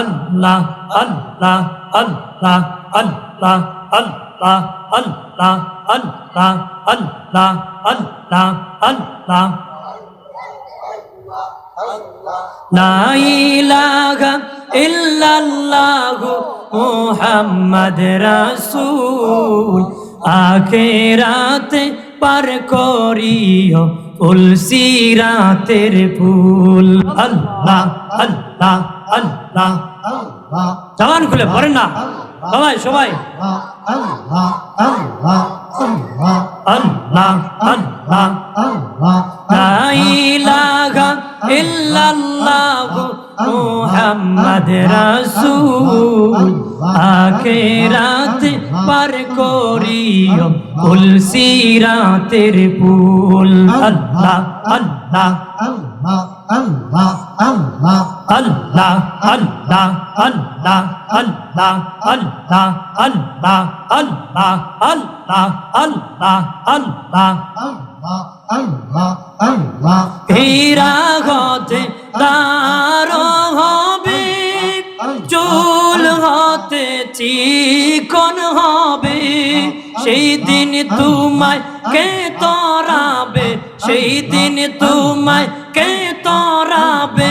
আল্লাহ আল্লাহ আল্লাহ আল্লাহ আল্লাহ আল্লাহ আল্লাহ আল্লাহ আল্লাহ আল্লাহ। লা ইলাহা ইল্লাল্লাহু মুহাম্মদ রাসূল। আখেরাতে পার করিও ফুল সিরাতের ফুল। আল্লাহ আল্লাহ আল্লাহ জবান খুলে পড়েন না। সবাই সবাই। আল্লাহ আল্লাহ লা ইলাহা ইল্লাল্লাহু মুহাম্মদ রাসূল পার করিও ফুল সিরাতের ফুল আল্লাহ আল্লাহ আল্লাহ আল্লাহ আল্লাহ আল্লাহ আল্লাহ আল্লাহ আল্লাহ আল্লাহ আল্লাহ আল্লাহ আল্লাহ আল্লাহ আল্লাহ। হীরা হতে তার হবে, চুল হতে চিকন হবে, সেই দিন তোমায় কে তরাবে, সেই দিন তোমায় কে তরাবে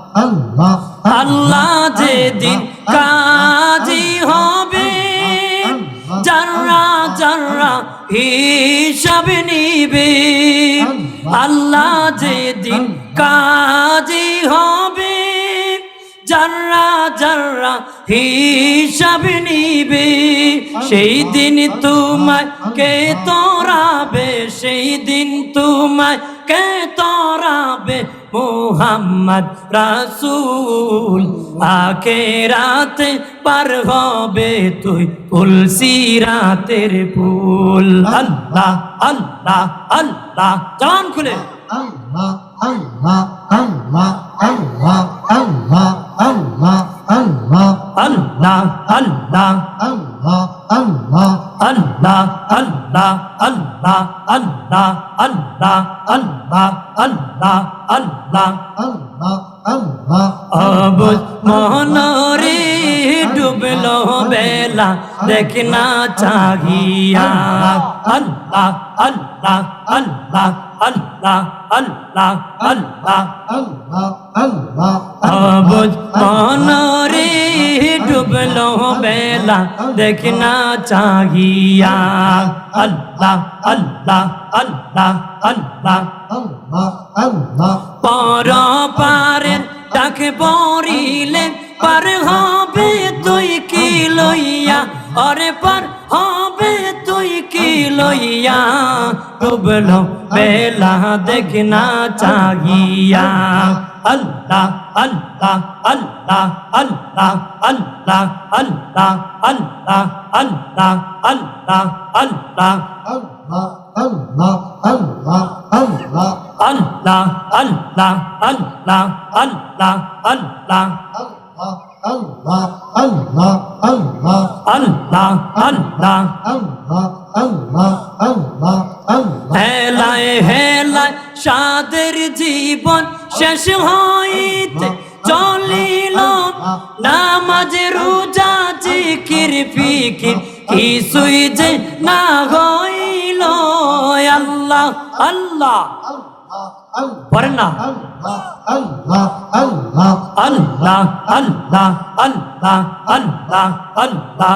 আল্লাহ যেদিন কাজী হবে জাররা জাররা হিসাব নিবে আল্লাহ যেদিন কাজী হবে জাররা জাররা হিসাব নিবে সেই দিন তোমায় কে তোরাবে সেই দিন তোমায় কে তোরাবে মোহাম্মদ রাসূল আখেরাতে পার হবে তুই ফুল সিরাতের ফুল আল্লাহ আল্লাহ আল্লাহ জান খুলে আল্লাহ আল্লাহ আল্লাহ আল্লাহ আল্লাহ আল্লাহ আল্লাহ আল্লাহ আল্লাহ আল্লাহ আল্লাহ আল্লাহ আল্লাহ আল্লাহ আল্লাহ আল্লাহ আল্লাহ আল্লাহ আল্লাহ আল্লাহ। আল্লাহ অবুজ মহনরে ডুবলো বেলা দেখনা চাহিয়া। আল্লাহ। আল্লাহ আল্লাহ আল্লাহ। আল্লাহ আল্লাহ আল্লাহ। আল্লাহ অবুজ মহনরে ডুবলো বেলা দেখনা চাহিয়া। আল্লাহ আল্লাহ আল্লাহ আল্লাহ। আল্লাহ আল্লাহ পর পারের ডাকে পড়িলে পার হবে তুই কি লইয়া। অরে পার হবে লইয়া ডুবলো বেলা দেখনা চাহিয়া আল্লাহ আল্লাহ আল্লাহ আল্লাহ আল্লাহ আল্লাহ আল্লাহ আল্লাহ আল্লাহ আল্লাহ আল্লাহ আল্লাহ আল্লাহ আল্লাহ আল্লাহ আল্লাহ আল্লাহ আল্লাহ আল্লাহ আল্লাহ আল্লাহ আল্লাহ। আল্লাহ আল্লাহ। আল্লাহ আল্লাহ আল্লাহ আল্লাহ। হেলায় হেলায় সাদের জীবন শেষ হইতে চলিল। নামাজ রোজা জিকির ফিকির কিছুই যে না হইল। আল্লাহ আল্লাহ। পড়েন না আল্লাহ আল্লাহ আল্লাহ আল্লাহ আল্লাহ আল্লাহ আল্লাহ।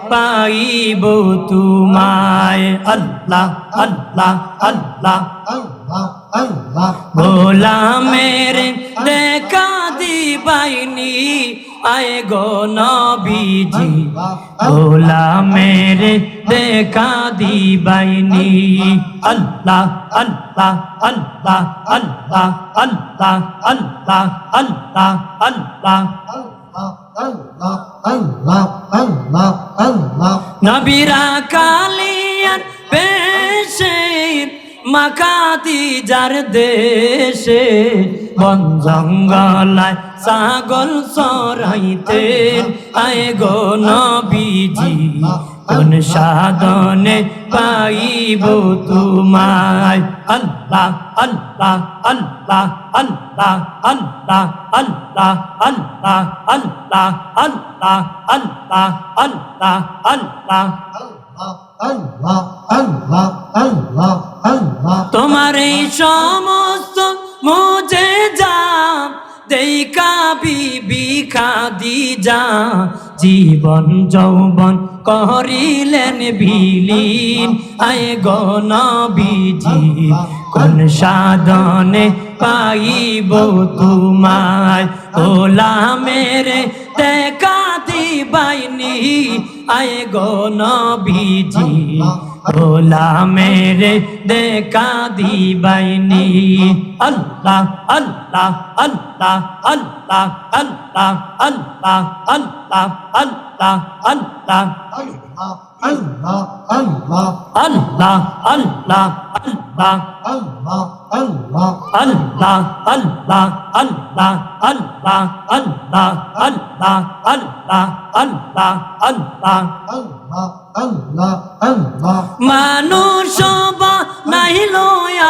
পাইব তোমায়। আল্লাহ আল্লাহ আল্লাহ। আল্লাহ গোলামের দেখা দিবাইনি। আয় গো নবীজি, গোলামের দেখা দিবাইনি। আল্লাহ আল্লাহ আল্লাহ আল্লাহ আল্লাহ আল্লাহ আল্লাহ আল্লাহ আল্লাহ। নবীরা কালিয়ান পেশে, মাকাতি যার দেশে, বন জঙ্গলায় ছাগল সরাইতেন আয় গো নবীজি, কোন সাধনে পাইব তোমায়? আল্লাহ আল্লাহ আল্লাহ আল্লাহ। আল্লাহ আল্লাহ আল্লাহ আল্লাহ আল্লাহ আল্লাহ আল্লাহ আল্লাহ আল্লাহ আল্লাহ আল্লাহ আল্লাহ তোমার এই সমস্ত মুঝে যা দেখা বিবি খাদি যা জীবন যৌবন করিলেন বিলীন, আয় গণবিজি কোন সাধনে পাইব তোমায়? ওলা মেরে দেখা দিবাইনি। আয় গণবিজি ওলা মেরে দেখা দিবাইনি। আল্লাহ আল্লাহ আল্লাহ আল্লাহ আল্লাহ আল্লাহ আল্লাহ। আল্লাহ আল্লাহ আল্লাহ। আল্লাহ আল্লাহ আল্লাহ। আল্লাহ আল্লাহ আল্লাহ আল্লাহ আল্লাহ আল্লাহ আল্লাহ আল্লাহ আল্লাহ আল্লাহ আল্লাহ আল্লাহ আল্লাহ আল্লাহ আল্লাহ মানুষ নাহিল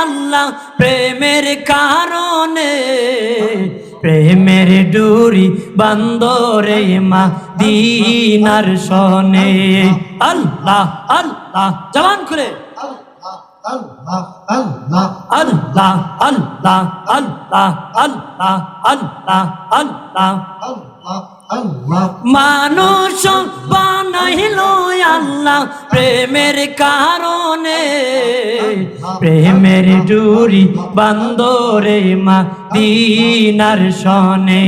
আল্লাহ প্রেমের কারণে। প্রেমের ডুরি বান্দরে মা দিনার সনে। আল্লাহ আল্লাহ, জবান করে আল্লাহ আল্লাহ আল্লাহ আল্লাহ আল্লাহ আল্লাহ আল্লাহ আল্লাহ আল্লাহ মানুষ বানাইল আল্লাহ প্রেমের কারণে প্রেমের ডুরি বান্দরে মা দিনার সনে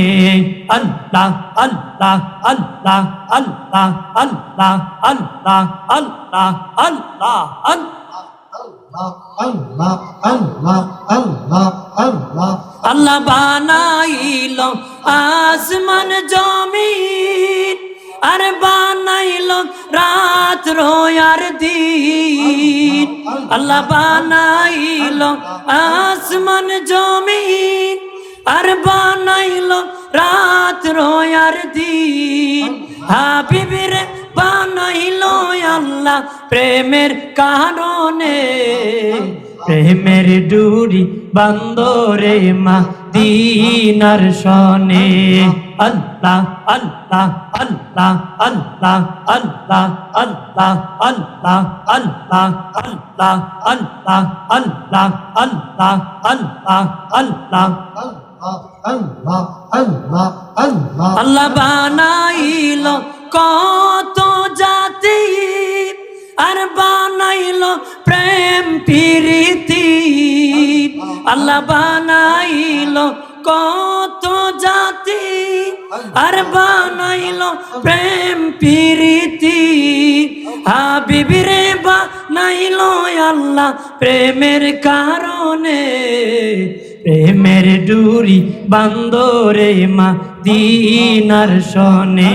আল্লাহ আল্লাহ আল্লাহ আল্লাহ আল্লাহ আল্লাহ আল্লাহ আল্লাহ আল্লাহ আল্লাহ বানাইল আসমান জমিন আর বানাইল রাত রোয়ার দিন। আল্লাহ বানাইল আসমান জমিন আর বানাইল রাত রোয়ার দিন। হাবিবির বানাইল আল্লাহ প্রেমের কারণে প্রেমের ডুরি বান্দরে মা দিনার সনে আল্লাহ আল্লাহ আল্লাহ আল্লাহ আল্লাহ আল্লাহ আল্লাহ আল্লাহ আল্লাহ আল্লাহ আল্লাহ আল্লাহ আল্লাহ আল্লাহ আল্লাহ আল্লাহ আল্লাহ আল্লাহ বানাইল কত জাতি আর বানাইল প্রেম প্রীতি। আল্লাহ বানাইল কত জাতি আর বানাইল প্রেম প্রীতি। হাবিবিরে বানাইল আল্লাহ প্রেমের কারণে। প্রেমের ডুরি বান্দরে মা দিনার সনে